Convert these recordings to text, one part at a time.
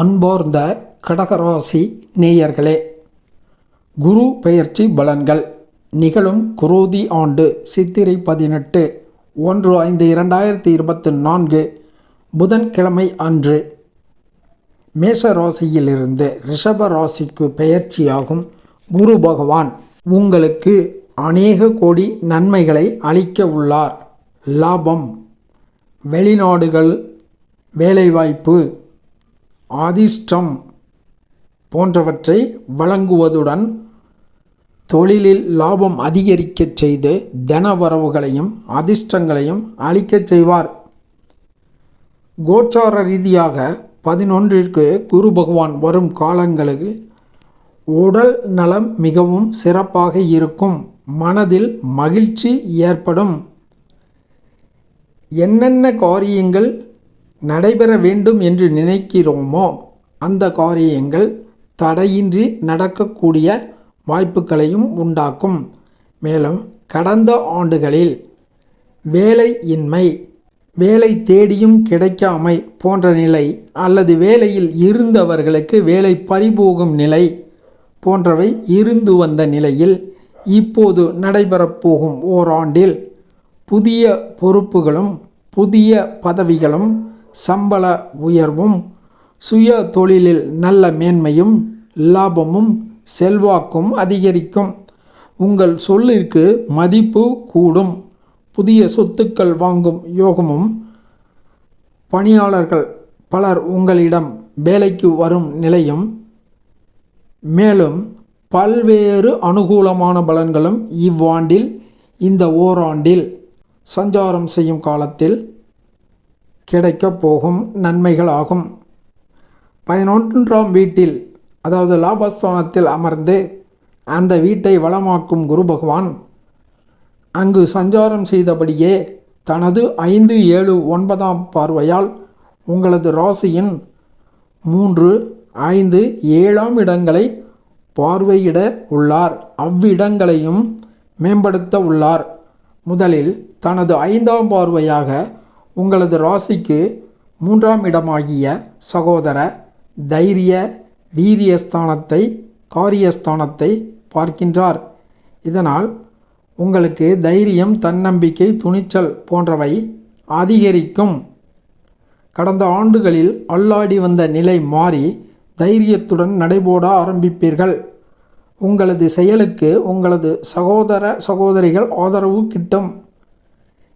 அன்பார்ந்த கடகராசி நேயர்களே குரு பெயர்ச்சி பலன்கள். நிகழும் குரோதி ஆண்டு சித்திரை பதினெட்டு ஒன்று ஐந்து இரண்டாயிரத்தி இருபத்தி நான்கு புதன்கிழமை அன்று. மேஷ ராசியிலிருந்து ரிஷப ராசிக்கு பெயர்ச்சியாகும் குரு பகவான். உங்களுக்கு அநேக கோடி நன்மைகளை அளிக்க உள்ளார். லாபம் வெளிநாடுகள் வேலைவாய்ப்பு அதிர்ஷ்டம் போன்றவற்றை வழங்குவதுடன் தொழிலில் லாபம் அதிகரிக்கச் செய்து தனவரவுகளையும் அதிர்ஷ்டங்களையும் அளிக்கச் செய்வார். கோச்சார ரீதியாக பதினொன்றிற்கு குரு பகவான் வரும் காலங்களுக்கு உடல் நலம் மிகவும் சிறப்பாக இருக்கும். மனதில் மகிழ்ச்சி ஏற்படும். என்னென்ன காரியங்கள் நடைபெற வேண்டும் என்று நினைக்கிறோமோ? அந்த காரியங்கள் தடையின்றி நடக்கக்கூடிய வாய்ப்புகளையும் உண்டாக்கும். மேலும் கடந்த ஆண்டுகளில் வேலையின்மை வேலை தேடியும் கிடைக்காமை போன்ற நிலை அல்லது வேலையில் இருந்தவர்களுக்கு வேலை பறிபோகும் நிலை போன்றவை இருந்து வந்த நிலையில் இப்போது நடைபெறப் போகும் ஓராண்டில் புதிய பொறுப்புகளும் புதிய பதவிகளும் சம்பள உயர்வும் சுய தொழிலில் நல்ல மேன்மையும் லாபமும் செல்வாக்கும் அதிகரிக்கும். உங்கள் சொல்லிற்கு மதிப்பு கூடும். புதிய சொத்துக்கள் வாங்கும் யோகமும் பணியாளர்கள் பலர் உங்களிடம் வேலைக்கு வரும் நிலையும். மேலும் பல்வேறு அனுகூலமான பலன்களும் இவ்வாண்டில் இந்த ஓராண்டில் சஞ்சாரம் செய்யும் காலத்தில் கிடைக்கப் போகும் நன்மைகள் ஆகும் பதினொன்றாம் வீட்டில் அதாவது லாபஸ்தானத்தில் அமர்ந்து அந்த வீட்டை வளமாக்கும் குரு பகவான் அங்கு சஞ்சாரம் செய்தபடியே தனது ஐந்து ஏழு ஒன்பதாம் பார்வையால் உங்களது ராசியின் மூன்று ஐந்து ஏழாம் இடங்களை பார்வையிட உள்ளார். அவ்விடங்களையும் மேம்படுத்த உள்ளார். முதலில் தனது ஐந்தாம் பார்வையாக உங்களது ராசிக்கு மூன்றாம் இடமாகிய சகோதர தைரிய வீரியஸ்தானத்தை காரியஸ்தானத்தை பார்க்கின்றார். இதனால் உங்களுக்கு தைரியம் தன்னம்பிக்கை துணிச்சல் போன்றவை அதிகரிக்கும். கடந்த ஆண்டுகளில் அல்லாடி வந்த நிலை மாறி தைரியத்துடன் நடைபோட ஆரம்பிப்பீர்கள். உங்களது செயலுக்கு உங்களது சகோதர சகோதரிகள் ஆதரவு கிட்டும்.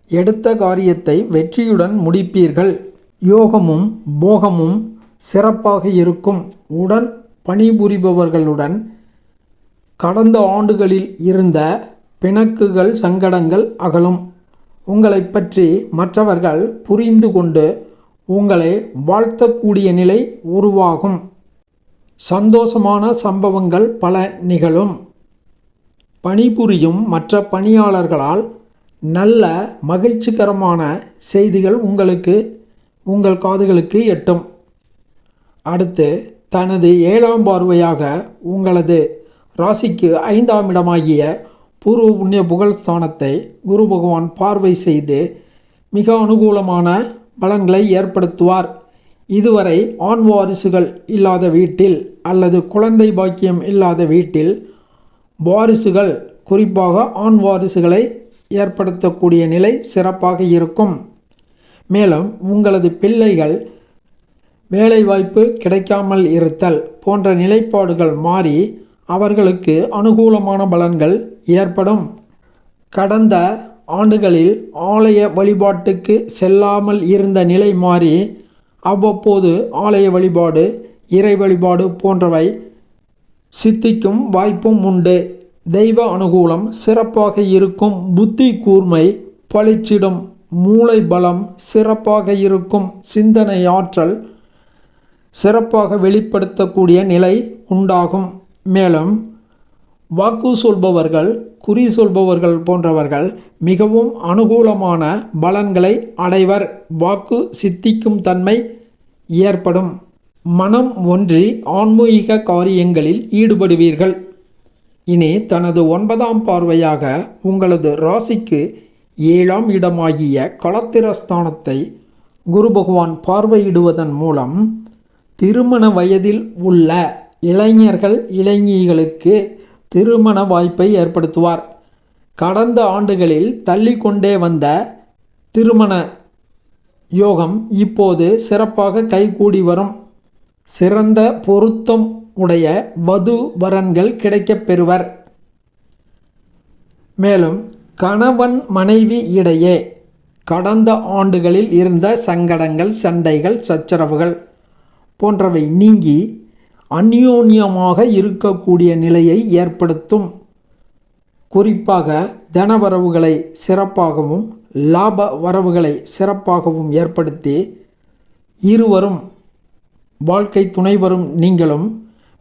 எடுத்த காரியத்தை வெற்றியுடன் முடிப்பீர்கள். யோகமும் போகமும் சிறப்பாக இருக்கும். உடன் பணிபுரிபவர்களுடன் கடந்த ஆண்டுகளில் இருந்த பிணக்குகள் சங்கடங்கள் அகலும். உங்களை பற்றி மற்றவர்கள் புரிந்து கொண்டு உங்களை வாழ்த்தக்கூடிய நிலை உருவாகும். சந்தோஷமான சம்பவங்கள் பல நிகழும். பணிபுரியும் மற்ற பணியாளர்களால் நல்ல மகிழ்ச்சிகரமான செய்திகள் உங்களுக்கு உங்கள் காதுகளுக்கு எட்டும். அடுத்து தனது ஏழாம் பார்வையாக உங்களது ராசிக்கு ஐந்தாம் இடமாகிய பூர்வ புண்ணிய புகழ் ஸ்தானத்தை குரு பகவான் பார்வை செய்து மிக அனுகூலமான பலன்களை ஏற்படுத்துவார். இதுவரை ஆண் வாரிசுகள் இல்லாத வீட்டில் அல்லது குழந்தை பாக்கியம் இல்லாத வீட்டில் வாரிசுகள் குறிப்பாக ஆண் வாரிசுகளை ஏற்படுத்தக்கூடிய நிலை சிறப்பாக இருக்கும். மேலும் உங்களது பிள்ளைகள் வேலைவாய்ப்பு கிடைக்காமல் இருத்தல் போன்ற நிலைப்பாடுகள் மாறி அவர்களுக்கு அனுகூலமான பலன்கள் ஏற்படும். கடந்த ஆண்டுகளில் ஆலய வழிபாட்டுக்கு செல்லாமல் இருந்த நிலை மாறி அவ்வப்போது ஆலய வழிபாடு இறை வழிபாடு போன்றவை சித்திக்கும் வாய்ப்பும் உண்டு. தெய்வ அனுகூலம் சிறப்பாக இருக்கும் புத்தி கூர்மை பளிச்சிடும் மூளை பலம் சிறப்பாக இருக்கும் சிந்தனை ஆற்றல் சிறப்பாக வெளிப்படுத்தக்கூடிய நிலை உண்டாகும். மேலும் வாக்கு சொல்பவர்கள் குறி சொல்பவர்கள் போன்றவர்கள் மிகவும் அனுகூலமான பலன்களை அடைவர். வாக்கு சித்திக்கும் தன்மை ஏற்படும். மனம் ஒன்றி ஆன்மீக காரியங்களில் ஈடுபடுவீர்கள். இனி தனது ஒன்பதாம் பார்வையாக உங்களது ராசிக்கு ஏழாம் இடமாகிய களத்திரஸ்தானத்தை குரு பகவான் பார்வையிடுவதன் மூலம் திருமண வயதில் உள்ள இளைஞர்கள் இளைஞிகளுக்கு திருமண வாய்ப்பை ஏற்படுத்துவார். கடந்த ஆண்டுகளில் தள்ளிக்கொண்டே வந்த திருமண யோகம் இப்போது சிறப்பாக கைகூடி வரும். சிறந்த பொருத்தம் உடைய வது வரன்கள் கிடைக்கப் பெறுவர். மேலும் கணவன் மனைவி இடையே கடந்த ஆண்டுகளில் இருந்த சங்கடங்கள் சண்டைகள் சச்சரவுகள் போன்றவை நீங்கி அந்யோன்யமாக இருக்கக்கூடிய நிலையை ஏற்படுத்தும். குறிப்பாக தனவரவுகளை சிறப்பாகவும் லாப வரவுகளை சிறப்பாகவும் ஏற்படுத்தி இருவரும் வாழ்க்கை துணைவரும் நீங்களும்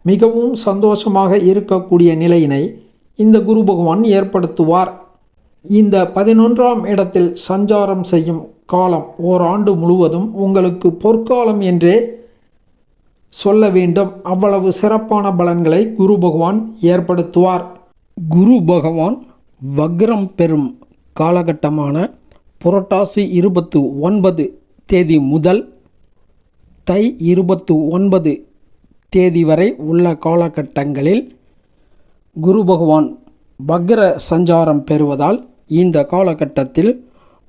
மிகவும் சந்தோஷமாக இருக்கக்கூடிய நிலையினை இந்த குரு பகவான் ஏற்படுத்துவார். இந்த பதினொன்றாம் இடத்தில் சஞ்சாரம் செய்யும் காலம் ஓராண்டு முழுவதும் உங்களுக்கு பொற்காலம் என்றே சொல்ல வேண்டும். அவ்வளவு சிறப்பான பலன்களை குரு பகவான் ஏற்படுத்துவார். குரு பகவான் வக்ரம் பெறும் காலகட்டமான புரட்டாசி இருபத்து ஒன்பது தேதி முதல் தை இருபத்து ஒன்பது தேதி வரை உள்ள காலகட்டங்களில் குரு பகவான் பக்ர சஞ்சாரம் பெறுவதால் இந்த காலகட்டத்தில்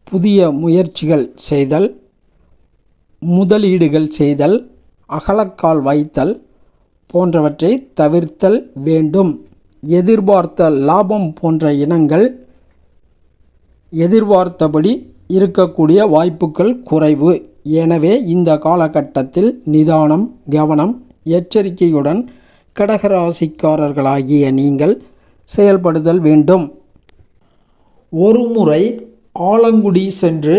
புதிய முயற்சிகள் செய்தல் முதலீடுகள் செய்தல் அகலக்கால் வைத்தல் போன்றவற்றை தவிர்த்தல் வேண்டும். எதிர்பார்த்த லாபம் போன்ற இனங்கள் எதிர்பார்த்தபடி இருக்கக்கூடிய வாய்ப்புகள் குறைவு. எனவே இந்த காலகட்டத்தில் நிதானம் கவனம் எச்சரிக்கையுடன் கடகராசிக்காரர்களாகிய நீங்கள் செயல்படுதல் வேண்டும். ஒருமுறை ஆலங்குடி சென்று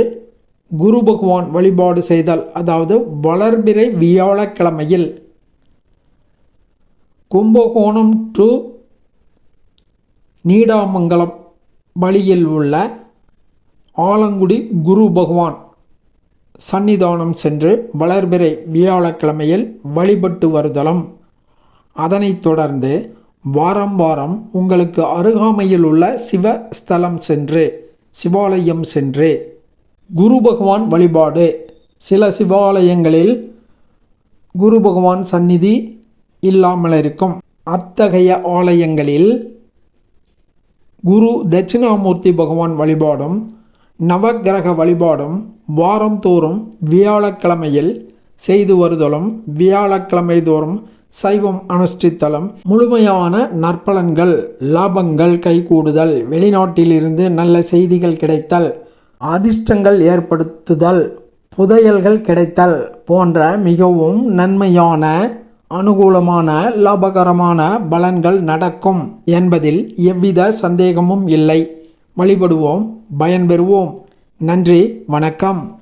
குரு பகவான் வழிபாடு செய்தல் அதாவது வளர்பிறை வியாழக்கிழமையில் கும்பகோணம் டு நீடாமங்கலம் வழியில் உள்ள ஆலங்குடி குரு பகவான் சன்னிதானம் சென்று வளர்பிறை வியாழக்கிழமையில் வழிபட்டு வருதலும். அதனைத் தொடர்ந்து வாரம் வாரம் உங்களுக்கு அருகாமையில் உள்ள சிவ ஸ்தலம் சென்று சிவாலயம் சென்று குரு பகவான் வழிபாடு. சில சிவாலயங்களில் குரு பகவான் சந்நிதி இல்லாமல் இருக்கும் அத்தகைய ஆலயங்களில் குரு தட்சிணாமூர்த்தி பகவான் வழிபாடும் நவக்கிரக வழிபாடும் வாரந்தோறும் வியாழக்கிழமையில் செய்து வருதலும் வியாழக்கிழமை தோறும் சைவம் அனுஷ்டித்தலும் முழுமையான நற்பலன்கள் லாபங்கள் கைகூடுதல் வெளிநாட்டிலிருந்து நல்ல செய்திகள் கிடைத்தல் அதிர்ஷ்டங்கள் ஏற்படுத்துதல் புதையல்கள் கிடைத்தல் போன்ற மிகவும் நன்மையான அனுகூலமான லாபகரமான பலன்கள் நடக்கும் என்பதில் எவ்வித சந்தேகமும் இல்லை. வழிபடுவோம் பயன்பெறுவோம். நன்றி வணக்கம்.